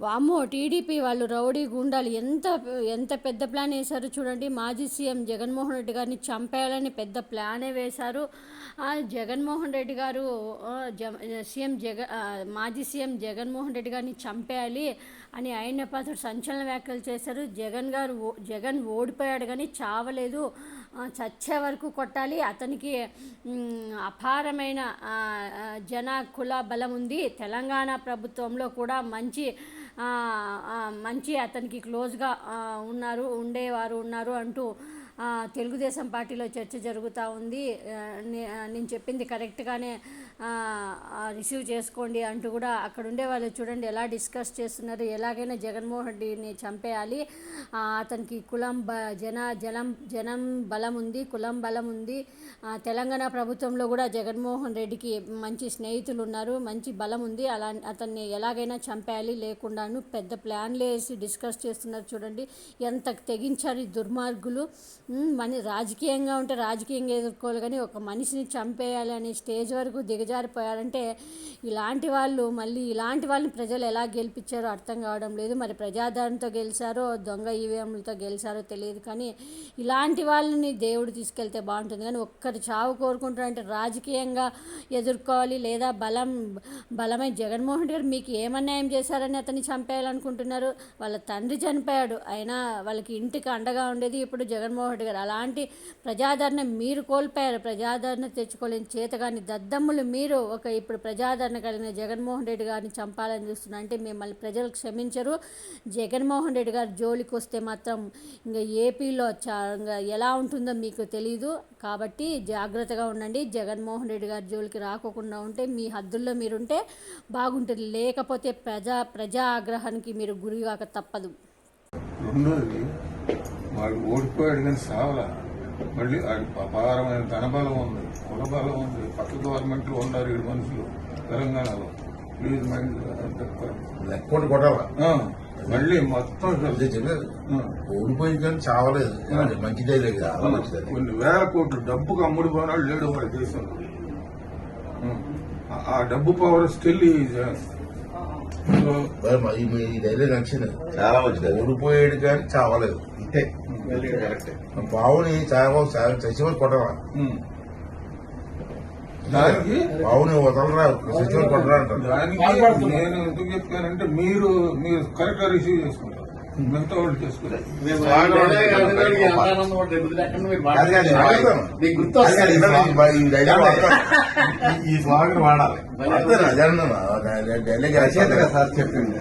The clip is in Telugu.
వామ్మో టీడీపీ వాళ్ళు రౌడీ గుండాలు ఎంత ఎంత పెద్ద ప్లాన్ వేశారు చూడండి. మాజీ సీఎం జగన్మోహన్ రెడ్డి గారిని చంపేయాలని పెద్ద ప్లానే వేశారు. జగన్మోహన్ రెడ్డి గారు జ- సీఎం జగ మాజీ సీఎం జగన్మోహన్ రెడ్డి గారిని చంపేయాలి అని ఆయన పాత్ర సంచలన వ్యాఖ్యలు చేశారు. జగన్ గారు ఓ- జగన్ ఓడిపోయాడు కానీ చావలేదు. చచ్చే వరకు కొట్టాలి. అతనికి అపారమైన జన కుల బలం ఉంది. తెలంగాణ ప్రభుత్వంలో కూడా మంచి మంచి అతనికి క్లోజ్గా ఉన్నారు ఉండేవారు ఉన్నారు అంటూ తెలుగుదేశం పార్టీలో చర్చ జరుగుతూ ఉంది. నే- నేను చెప్పింది కరెక్ట్గానే రిసీవ్ చేసుకోండి అంటూ కూడా అక్కడ ఉండే వాళ్ళు చూడండి ఎలా డిస్కస్ చేస్తున్నారు. ఎలాగైనా జగన్మోహన్ రెడ్డిని చంపేయాలి. అతనికి కులం బ జన జనం జనం బలం ఉంది కులం బలం ఉంది. తెలంగాణ ప్రభుత్వంలో కూడా జగన్మోహన్ రెడ్డికి మంచి స్నేహితులు ఉన్నారు మంచి బలం ఉంది. అలా అతన్ని ఎలాగైనా చంపేయాలి. లేకుండాను పెద్ద ప్లాన్లు వేసి డిస్కస్ చేస్తున్నారు చూడండి. ఎంత తెగించారు దుర్మార్గులు. మన రాజకీయంగా ఉంటే రాజకీయంగా ఎదుర్కోవాలి కానీ ఒక మనిషిని చంపేయాలి అనే స్టేజ్ వరకు దిగజారిపోయారంటే ఇలాంటి వాళ్ళు మళ్ళీ ఇలాంటి వాళ్ళని ప్రజలు ఎలా గెలిపించారో అర్థం కావడం లేదు. మరి ప్రజాదరణతో గెలిచారో దొంగ ఈవీఎంలతో గెలిచారో తెలియదు కానీ ఇలాంటి వాళ్ళని దేవుడు తీసుకెళ్తే బాగుంటుంది. కానీ ఒక్కరు చావు కోరుకుంటారంటే రాజకీయంగా ఎదుర్కోవాలి లేదా బలం బలమైన జగన్మోహన్ రెడ్డి గారు మీకు ఏమన్యాయం చేశారని అతన్ని చంపేయాలనుకుంటున్నారు? వాళ్ళ తండ్రి చనిపోయాడు అయినా వాళ్ళకి ఇంటికి అండగా ఉండేది ఇప్పుడు జగన్మోహన్ రెడ్డి గారు అలాంటి ప్రజాదరణ మీరు కోల్పోయారు. ప్రజాదరణ తెచ్చుకోలేని చేతగాని దద్దమ్ములు మీరు ఒక ఇప్పుడు ప్రజాదరణ కలిగిన జగన్మోహన్ రెడ్డి గారిని చంపాలని చూస్తున్నారు అంటే మిమ్మల్ని ప్రజలు క్షమించరు. జగన్మోహన్ రెడ్డి గారు జోలికి వస్తే మాత్రం ఇంకా ఏపీలో ఎలా ఉంటుందో మీకు తెలియదు కాబట్టి జాగ్రత్తగా ఉండండి. జగన్మోహన్ రెడ్డి గారి జోలికి రాకోకుండా ఉంటే మీ హద్దుల్లో మీరుంటే బాగుంటుంది. లేకపోతే ప్రజా ప్రజా ఆగ్రహానికి మీరు గురిగాక తప్పదు. వాడు ఓడిపోయాడు కానీ సావలా. మళ్ళీ అపారమైన ధనబలం ఉంది. కులబలం ఉంది. పక్క గవర్నమెంట్లో ఉన్నారు ఏడు మనుషులు తెలంగాణలో. ప్లీజ్ మళ్ళీ మొత్తం ఓడిపోయింది కానీ చావలేదు. మంచిదే లేదు కొన్ని వేల కోట్లు డబ్బుకు అమ్ముడు పోనాడు లేడు వాడి దేశంలో. ఆ- డబ్బు పవర్ స్టిల్ ఈ మీ డైలాగ్ నచ్చింది చాలా మంచిది ఓడిపోయాడు కానీ చావలేదు. ఇంతే బావుని చచ్చిపోయి కొట్టరా? దానికి బావుని వదలరా? చచ్చిపోయి కొట్టరా అంటారు. దానికి నేను ఎందుకు చెప్పానంటే మీరు మీరు కరెక్ట్గా రిసీవ్ చేసుకుంటారు మిగతా వాళ్ళు ఈ స్వాగతం వాడాలి. రచయితగా సార్ చెప్పింది